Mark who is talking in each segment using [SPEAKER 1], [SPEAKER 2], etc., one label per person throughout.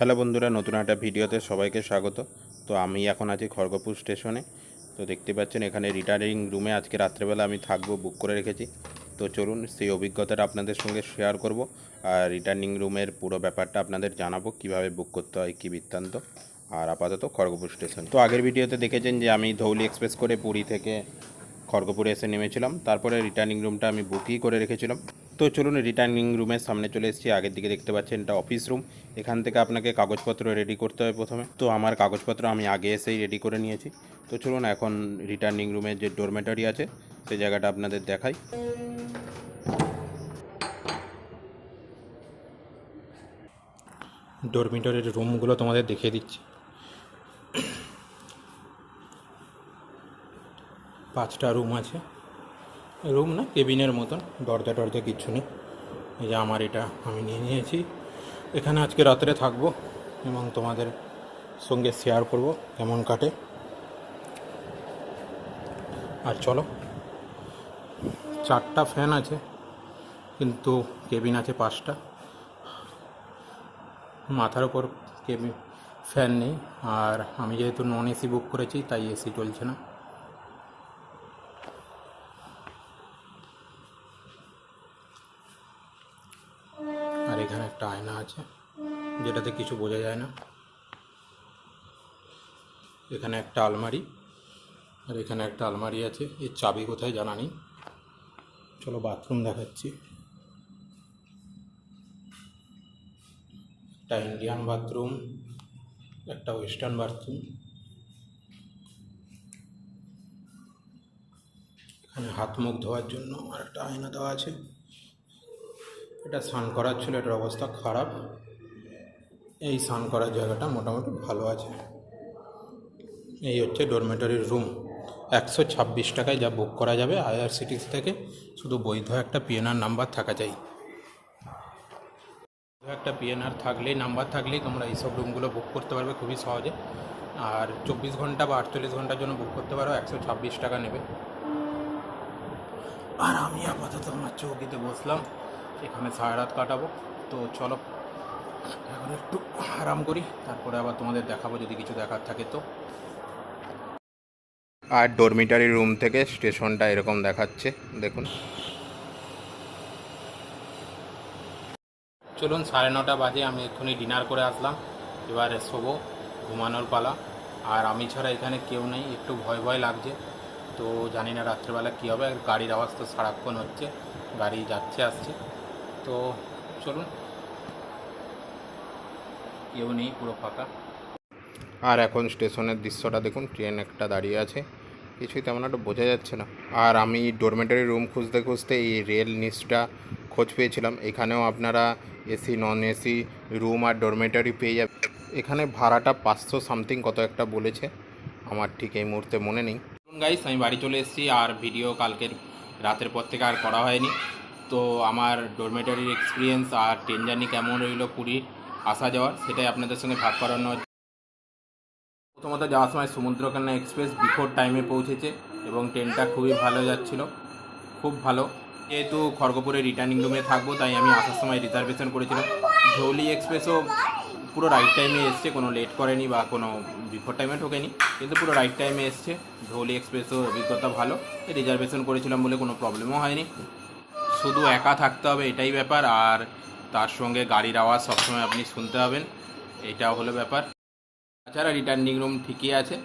[SPEAKER 1] Hello বন্ধুরা, নতুন একটা ভিডিওতে সবাইকে স্বাগত। তো আমি এখন আছি খড়গপুর স্টেশনে। তো দেখতে পাচ্ছেন, এখানে রিটার্নিং রুমে আজকে রাত্রেবেলা আমি থাকব বুক করে রেখেছি। তো চলুন, সেই অভিজ্ঞতাটা আপনাদের সঙ্গে শেয়ার করব। আর রিটার্নিং রুমের পুরো ব্যাপারটা আপনাদের জানাব, কীভাবে বুক করতে হয়, কী বৃত্তান্ত। আর আপাতত খড়গপুর স্টেশন। তো আগের ভিডিওতে দেখেছেন যে, আমি ধৌলি এক্সপ্রেস করে পুরী থেকে খড়গপুরে এসে নেমেছিলাম। তারপরে রিটার্নিং রুমটা আমি বুকই করে রেখেছিলাম। তো চলুন রিটার্নিং রুমের সামনে চলে এসেছি। আগের দিকে দেখতে পাচ্ছেন, এটা অফিস রুম এখান থেকে আপনাকে কাগজপত্র রেডি করতে হবে প্রথমে। তো আমার কাগজপত্র আমি আগে এসেই রেডি করে নিয়েছি। তো চলুন, এখন রিটার্নিং রুমের যে ডোরমেটারি আছে সেই জায়গাটা আপনাদের দেখাই। ডরমিটরের রুমগুলো তোমাদের দেখিয়ে দিচ্ছি। পাঁচটা রুম আছে। রুম না, কেবিনের মতন। দরজা টরজা কিচ্ছু নেই। এই যে আমার এটা আমি নিয়ে নিয়েছি। এখানে আজকে রাত্রে থাকব এবং তোমাদের সঙ্গে শেয়ার করব কেমন কাটে। আর চলো, চারটা ফ্যান আছে, কিন্তু কেবিন আছে পাঁচটা। মাথার ওপর কেবিন ফ্যান নেই। আর আমি যেহেতু নন এসি বুক করেছি, তাই এসি চলছে না। আর এখানে একটা আয়না আছে, যেটাতে কিছু বোঝা যায় না। এখানে একটা আলমারি, আর এখানে একটা আলমারি আছে। এর চাবি কোথায় জানা নেই। চলো বাথরুম দেখাচ্ছি। একটা ইন্ডিয়ান বাথরুম, একটা ওয়েস্টার্ন বাথরুম। এখানে হাত মুখ ধোয়ার জন্য আর একটা আয়না দেওয়া আছে। এটা স্নান করার ছিল, এটার অবস্থা খারাপ। এই স্নান করার জায়গাটা মোটামুটি ভালো আছে। এই হচ্ছে ডরমেটরির রুম একশো ছাব্বিশ টাকায় যা বুক করা যাবে আইআরসিটিস থেকে, শুধু বৈধ একটা পিএনআর নাম্বার থাকা চাই। একটা পিএনআর থাকলেই নাম্বার থাকলেই তোমরা এইসব রুমগুলো বুক করতে পারবে খুবই সহজে। আর চব্বিশ ঘণ্টা বা আটচল্লিশ ঘণ্টার জন্য বুক করতে পারো, একশো ছাব্বিশ টাকা নেবে। আর আমি আপাতত আমার চৌকিতে বসলাম। এখানে সারা রাত কাটাবো। তো চলো এখন একটু আরাম করি তারপরে আবার তোমাদের দেখাবো যদি কিছু দেখার থাকে তো। আর ডরমিটারি রুম থেকে স্টেশনটা এরকম দেখাচ্ছে দেখুন। চলুন সাড়ে নটা বাজে আমি এক্ষুনি ডিনার করে আসলাম। এবারে শোবো ঘুমানোর পালা। আর আমি ছাড়া এখানে কেউ নেই একটু ভয় ভয় লাগছে। তো জানি না রাত্রেবেলা কী হবে গাড়ির আওয়াজ তো সারাক্ষণ হচ্ছে গাড়ি যাচ্ছে আসছে। তো চলুন। কেউ নেই পুরো ফাঁকা। আর এখন স্টেশনের দৃশ্যটা দেখুন ট্রেন একটা দাঁড়িয়ে আছে। কিছুই তেমন একটা বোঝা যাচ্ছে না। আর আমি ডরমেটারি রুম খুঁজতে খুঁজতে এই রেল নিচটা খোঁজ পেয়েছিলাম। এখানেও আপনারা এসি নন এসি রুম আর ডরমেটারি পেয়ে যাবে এখানে ভাড়াটা পাঁচশো সামথিং কত একটা বলেছে। আমার ঠিক এই মুহূর্তে মনে নেই। গাইস আমি বাড়ি চলে এসেছি। আর ভিডিও কালকের রাতের পর থেকে আর করা হয়নি। তো আমার ডরমেটারির এক্সপিরিয়েন্স আর ট্রেন জার্নি কেমন রইল পুরী আসা যাওয়ার, সেটাই আপনাদের সঙ্গে ভাগ করানো প্রথমত যাওয়ার সময় সমুদ্রকন্যা এক্সপ্রেস বিফোর টাইমে পৌঁছেছে এবং ট্রেনটা খুবই ভালো যাচ্ছিল, খুব ভালো। যেহেতু খড়গপুরে রিটার্নিং রুমে থাকব, তাই আমি আসার সময় রিজার্ভেশন করেছিলাম। ধৌলি এক্সপ্রেসও পুরো রাইট টাইমে এসছে, কোনো লেট করেনি বা কোনো বিফোর টাইমে ঢোকেনি, কিন্তু পুরো রাইট টাইমে এসছে। ধৌলি এক্সপ্রেসও অভিজ্ঞতা ভালো রিজার্ভেশন করেছিলাম বলে কোনো প্রবলেমও হয়নি। শুধু একা থাকতে হবে এটাই ব্যাপার আর তার সঙ্গে গাড়ির আওয়াজ সবসময় আপনি শুনতে হবেন এটাও হলো ব্যাপার। তাছাড়া রিটার্নিং রুম ঠিকই আছে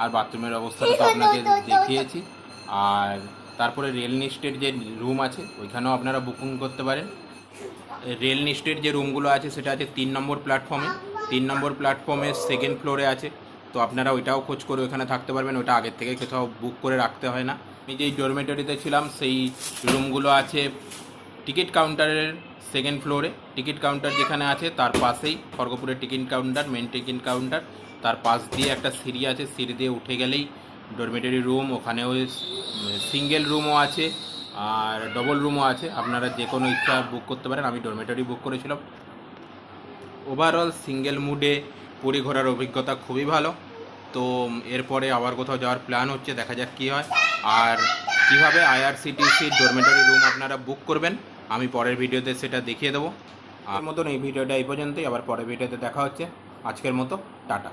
[SPEAKER 1] আর বাথরুমের অবস্থাটা তো আপনাকে দেখিয়েছি। আর তারপরে রেল নিস্টের যে রুম আছে ওইখানেও আপনারা বুকিং করতে পারেন। রেল নিস্টের যে রুমগুলো আছে সেটা আছে তিন নম্বর প্ল্যাটফর্মে তিন নম্বর প্ল্যাটফর্মে সেকেন্ড ফ্লোরে আছে তো আপনারা ওইটাও খোঁজ করে ওইখানে থাকতে পারবেন ওটা আগের থেকে কোথাও বুক করে রাখতে হয় না। আমি যেই ডরমেটরিতে ছিলাম, সেই রুমগুলো আছে টিকিট কাউন্টারের সেকেন্ড ফ্লোরে টিকিট কাউন্টার যেখানে আছে, তার পাশেই খড়গপুরের ticket counter main ticket counter তার পাশ দিয়ে একটা সিঁড়ি আছে, সিঁড়ি দিয়ে উঠে গেলেই ডরমেটরি রুম ওখানেও সিঙ্গেল রুমও আছে আর ডবল রুমও আছে। আপনারা যে কোনো ইচ্ছা বুক করতে পারেন, আমি ডরমেটরি বুক করেছিলাম। ওভারঅল সিঙ্গেল মুডে পুরী ঘোরার অভিজ্ঞতা খুবই ভালো। তো এরপরে আবার কোথাও যাওয়ার প্ল্যান হচ্ছে, দেখা যাক কী হয়। আর কীভাবে আইআরসিটিসির ডরমেটারি রুম আপনারা বুক করবেন, আমি পরের ভিডিওতে সেটা দেখিয়ে দেবো। আর মতন এই ভিডিওটা এই পর্যন্তই, আবার পরের ভিডিওতে দেখা হচ্ছে। আজকের মতো, টাটা।